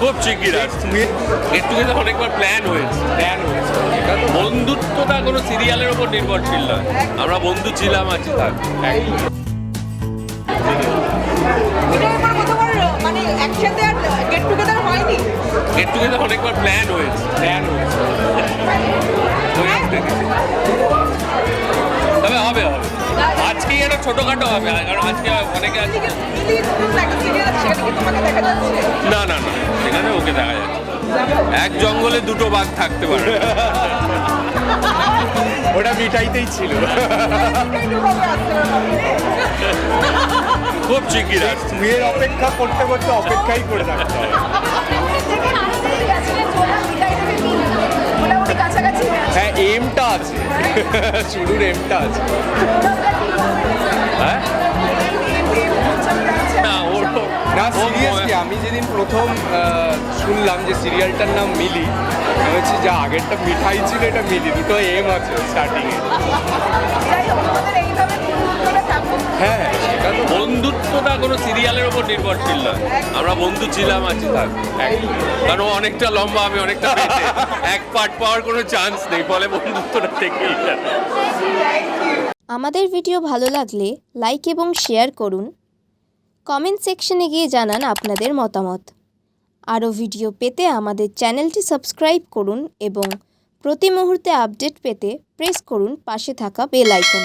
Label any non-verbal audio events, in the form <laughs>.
খুব শিগগির আসছে। গেট টুগেদার অনেকবার প্ল্যান হয়েছে প্ল্যান হয়েছে। বন্ধুত্বটা কোনো সিরিয়ালের উপর নির্ভরশীল নয়। আমরা বন্ধু ছিলাম আছি থাক। মানে গেট গেট টুগেদার অনেকবার প্ল্যান হয়েছে প্ল্যান হয়েছে। একটা ছোটোখাটো হবে কারণ আজকে অনেকে আছে। না না না সেখানে ওকে দেখা যাচ্ছে। এক জঙ্গলে দুটো বাঘ থাকতে পারে। <laughs> ওটা মিঠাইতেই ছিল। <laughs> খুব শিগগির মেয়ের অপেক্ষা করতে করতে অপেক্ষাই করে থাকতে হবে হ্যাঁ এমটা আছে। শুরুর এমটা আছে। আমি যেদিন প্রথম আহ, শুনলাম যে সিরিয়ালটার নাম মিলি আমি হচ্ছে যা আগেরটা মিঠাই ছিল এটা মিলি দুটো এম আছে স্টার্টিং এ। হ্যাঁ সেটা তো বন্ধুত্বটা কোনো সিরিয়ালের উপর নির্ভরশীল নয় আমরা বন্ধু ছিলাম আছি থাক কারণ অনেকটা লম্বা আমি অনেকটা <laughs> এক পার্ট পাওয়ার কোনো চান্স নেই ফলে বন্ধুত্বটা থেকেই আমাদের ভিডিও ভালো লাগলে লাইক এবং শেয়ার করুন। কমেন্ট সেকশনে গিয়ে জানান আপনাদের মতামত। আরও ভিডিও পেতে আমাদের চ্যানেলটি সাবস্ক্রাইব করুন এবং প্রতি মুহূর্তে আপডেট পেতে প্রেস করুন পাশে থাকা বেল আইকন।